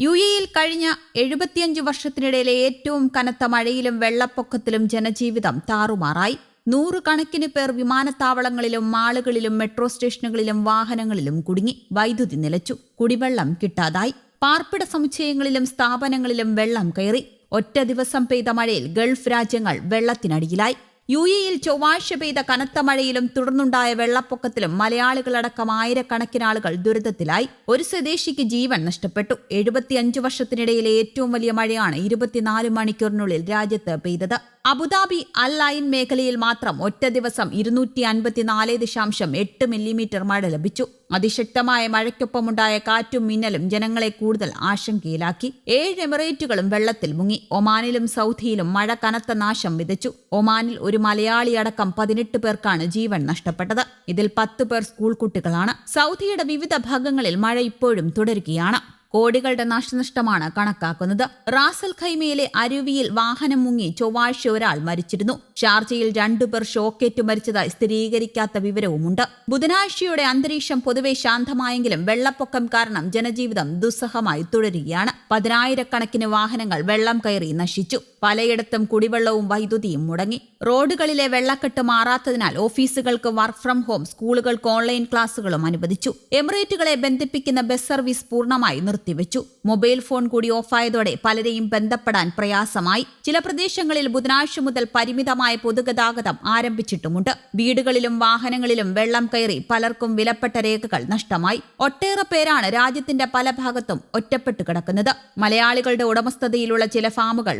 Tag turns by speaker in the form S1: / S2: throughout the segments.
S1: U എയിൽ കഴിഞ്ഞ എഴുപത്തിയഞ്ച് വർഷത്തിനിടയിലെ ഏറ്റവും കനത്ത മഴയിലും വെള്ളപ്പൊക്കത്തിലും ജനജീവിതം താറുമാറായി. നൂറുകണക്കിന് പേർ വിമാനത്താവളങ്ങളിലും മാളുകളിലും മെട്രോ സ്റ്റേഷനുകളിലും വാഹനങ്ങളിലും കുടുങ്ങി. വൈദ്യുതി നിലച്ചു. കുടിവെള്ളം കിട്ടാതായി. പാർപ്പിട സമുച്ചയങ്ങളിലും സ്ഥാപനങ്ങളിലും വെള്ളം കയറി. ഒറ്റ ദിവസം പെയ്ത മഴയിൽ ഗൾഫ് രാജ്യങ്ങൾ വെള്ളത്തിനടിയിലായി. യു എയിൽ ചൊവ്വാഴ്ച പെയ്ത കനത്ത മഴയിലും തുടർന്നുണ്ടായ വെള്ളപ്പൊക്കത്തിലും മലയാളികളടക്കം ആയിരക്കണക്കിന് ആളുകൾ ദുരിതത്തിലായി. ഒരു സ്വദേശിക്ക് ജീവൻ നഷ്ടപ്പെട്ടു. എഴുപത്തിയഞ്ച് വർഷത്തിനിടയിലെ ഏറ്റവും വലിയ മഴയാണ് ഇരുപത്തിനാല് മണിക്കൂറിനുള്ളിൽ രാജ്യത്ത് പെയ്തത്. അബുദാബി അൽ ലൈൻ മേഖലയിൽ മാത്രം ഒറ്റ ദിവസം ഇരുന്നൂറ്റി അൻപത്തിനാല് ദശാംശം എട്ട് മില്ലിമീറ്റർ മഴ ലഭിച്ചു. അതിശക്തമായ മഴയ്ക്കൊപ്പമുണ്ടായ കാറ്റും മിന്നലും ജനങ്ങളെ കൂടുതൽ ആശങ്കയിലാക്കി. ഏഴ് എമിറേറ്റുകളും വെള്ളത്തിൽ മുങ്ങി. ഒമാനിലും സൗദിയിലും മഴ കനത്ത നാശം വിതച്ചു. ഒമാനിൽ ഒരു മലയാളി അടക്കം പതിനെട്ട് പേർക്കാണ് ജീവൻ നഷ്ടപ്പെട്ടത്. ഇതിൽ പത്ത് പേർ സ്കൂൾ കുട്ടികളാണ്. സൗദിയുടെ വിവിധ ഭാഗങ്ങളിൽ മഴ ഇപ്പോഴും തുടരുകയാണ്. കോടികളുടെ നാശനഷ്ടമാണ് കണക്കാക്കുന്നത്. റാസൽ ഖൈമയിലെ അരുവിയിൽ വാഹനം മുങ്ങി ചൊവ്വാഴ്ച ഒരാൾ മരിച്ചിരുന്നു. ഷാർജയിൽ രണ്ടുപേർ ഷോക്കേറ്റ് മരിച്ചതായി സ്ഥിരീകരിക്കാത്ത വിവരവുമുണ്ട്. ബുധനാഴ്ചയോടെ അന്തരീക്ഷം പൊതുവെ ശാന്തമായെങ്കിലും വെള്ളപ്പൊക്കം കാരണം ജനജീവിതം ദുസ്സഹമായി തുടരുകയാണ്. പതിനായിരക്കണക്കിന് വാഹനങ്ങൾ വെള്ളം കയറി നശിച്ചു. പലയിടത്തും കുടിവെള്ളവും വൈദ്യുതിയും മുടങ്ങി. റോഡുകളിലെ വെള്ളക്കെട്ട് മാറാത്തതിനാൽ ഓഫീസുകൾക്ക് വർക്ക് ഫ്രം ഹോം സ്കൂളുകൾക്ക് ഓൺലൈൻ ക്ലാസുകളും അനുവദിച്ചു. എമിറേറ്റുകളെ ബന്ധിപ്പിക്കുന്ന ബസ് സർവീസ് പൂർണമായി നിർത്തിവെച്ചു. മൊബൈൽ ഫോൺ കൂടി ഓഫായതോടെ പലരെയും ബന്ധപ്പെടാൻ പ്രയാസമായി. ചില പ്രദേശങ്ങളിൽ ബുധനാഴ്ച മുതൽ പരിമിതമായ പൊതുഗതാഗതം ആരംഭിച്ചിട്ടുമുണ്ട്. വീടുകളിലും വാഹനങ്ങളിലും വെള്ളം കയറി പലർക്കും വിലപ്പെട്ട രേഖകൾ നഷ്ടമായി. ഒട്ടേറെ പേരാണ് രാജ്യത്തിന്റെ പല ഭാഗത്തും ഒറ്റപ്പെട്ടു കിടക്കുന്നത്. മലയാളികളുടെ ഉടമസ്ഥതയിലുള്ള ചില ഫാമുകൾ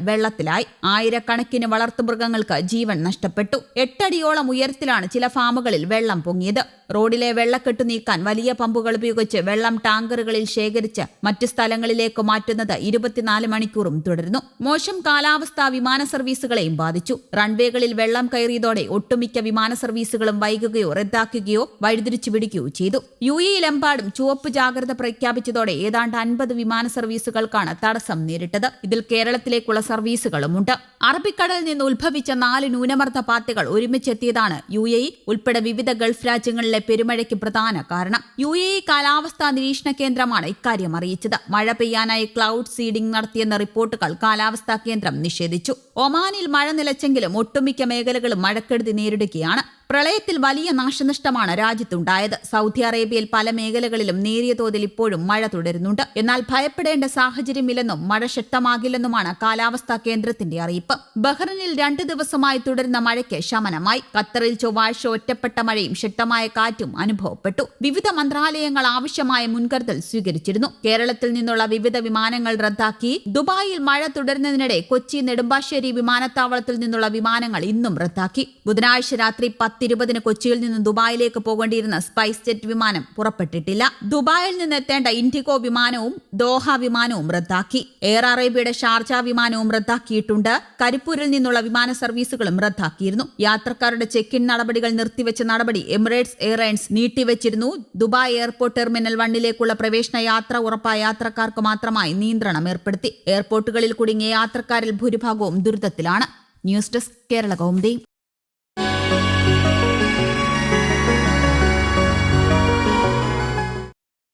S1: വെള്ളത്തിലായി ആയിരക്കണക്കിന് വളർത്തുമൃഗങ്ങൾക്ക് ജീവൻ നഷ്ടപ്പെട്ടു. എട്ടടിയോളം ഉയരത്തിലാണ് ചില ഫാമുകളിൽ വെള്ളം പൊങ്ങിയത്. റോഡിലെ വെള്ളക്കെട്ട് നീക്കാൻ വലിയ പമ്പുകൾ ഉപയോഗിച്ച് വെള്ളം ടാങ്കറുകളിൽ ശേഖരിച്ച് മറ്റ് സ്ഥലങ്ങളിലേക്ക് മാറ്റുന്നത് ഇരുപത്തിനാല് മണിക്കൂറും തുടരുന്നു. മോശം കാലാവസ്ഥ വിമാന സർവീസുകളെയും ബാധിച്ചു. റൺവേകളിൽ വെള്ളം കയറിയതോടെ ഒട്ടുമിക്ക വിമാന സർവീസുകളും വൈകുകയോ റദ്ദാക്കുകയോ വഴിതിരിച്ചു വിടുകയോ ചെയ്തു. യു എയിലെമ്പാടും ചുവപ്പ് ജാഗ്രത പ്രഖ്യാപിച്ചതോടെ ഏതാണ്ട് അൻപത് വിമാന സർവീസുകൾക്കാണ് തടസ്സം നേരിട്ടത്. ഇതിൽ കേരളത്തിലേക്കുള്ള സർവീസുകളുമുണ്ട് അറബിക്കടലിൽ നിന്ന് ഉത്ഭവിച്ച നാല് ന്യൂനമർദ്ദ പാർട്ടികൾ ഒരുമിച്ചെത്തിയതാണ് യു എ ഇ. ഉൾപ്പെടെ വിവിധ ഗൾഫ് രാജ്യങ്ങളിലെ പെരുമഴയ്ക്ക് പ്രധാന കാരണം. യു എ ഇ കാലാവസ്ഥാ നിരീക്ഷണ കേന്ദ്രമാണ് ഇക്കാര്യം അറിയിച്ചത്. മഴ പെയ്യാനായി ക്ലൗഡ് സീഡിംഗ് നടത്തിയെന്ന റിപ്പോർട്ടുകൾ കാലാവസ്ഥാ കേന്ദ്രം നിഷേധിച്ചു. ഒമാനിൽ മഴ നിലച്ചെങ്കിലും ഒട്ടുമിക്ക മേഖലകളും മഴക്കെടുതി നേരിടുകയാണ്. പ്രളയത്തിൽ വലിയ നാശനഷ്ടമാണ് രാജ്യത്തുണ്ടായത്. സൗദി അറേബ്യയിൽ പല മേഖലകളിലും നേരിയ തോതിൽ ഇപ്പോഴും മഴ തുടരുന്നുണ്ട്. എന്നാൽ ഭയപ്പെടേണ്ട സാഹചര്യമില്ലെന്നും മഴ ശക്തമാകില്ലെന്നുമാണ് കാലാവസ്ഥാ കേന്ദ്രത്തിന്റെ അറിയിപ്പ്. ബഹ്റിനിൽ രണ്ട് ദിവസമായി തുടരുന്ന മഴയ്ക്ക് ശമനമായി. ഖത്തറിൽ ചൊവ്വാഴ്ച ഒറ്റപ്പെട്ട മഴയും ശക്തമായ കാറ്റും അനുഭവപ്പെട്ടു. വിവിധ മന്ത്രാലയങ്ങൾ ആവശ്യമായ മുൻകരുതൽ സ്വീകരിച്ചിരുന്നു. കേരളത്തിൽ നിന്നുള്ള വിവിധ വിമാനങ്ങൾ റദ്ദാക്കി. ദുബായിൽ മഴ തുടരുന്നതിനിടെ കൊച്ചി നെടുമ്പാശ്ശേരി വിമാനത്താവളത്തിൽ നിന്നുള്ള വിമാനങ്ങൾ ഇന്നും റദ്ദാക്കി. ബുധനാഴ്ച രാത്രി പത്തിരുപതിന് കൊച്ചിയിൽ നിന്ന് ദുബായിലേക്ക് പോകേണ്ടിയിരുന്ന സ്പൈസ് ജെറ്റ് വിമാനം പുറപ്പെട്ടിട്ടില്ല. ദുബായിൽ നിന്ന് എത്തേണ്ട ഇൻഡിഗോ വിമാനവും ദോഹ വിമാനവും റദ്ദാക്കി. എയർ അറേബ്യയുടെ ഷാർജ വിമാനവും റദ്ദാക്കിയിട്ടുണ്ട്. കരിപ്പൂരിൽ നിന്നുള്ള വിമാന സർവീസുകളും റദ്ദാക്കിയിരുന്നു. യാത്രക്കാരുടെ ചെക്ക് ഇൻ നടപടികൾ നിർത്തിവെച്ച നടപടി എമിറേറ്റ്സ് എയർലൈൻസ് നീട്ടിവെച്ചിരുന്നു. ദുബായ് എയർപോർട്ട് ടെർമിനൽ വണ്ണിലേക്കുള്ള പ്രവേശന യാത്ര ഉറപ്പായ യാത്രക്കാർക്ക് മാത്രമായി നിയന്ത്രണം ഏർപ്പെടുത്തി. എയർപോർട്ടുകളിൽ കുടുങ്ങിയ യാത്രക്കാരിൽ ഭൂരിഭാഗവും ദുരിതത്തിലാണ്. News desk Kerala Kaumudi.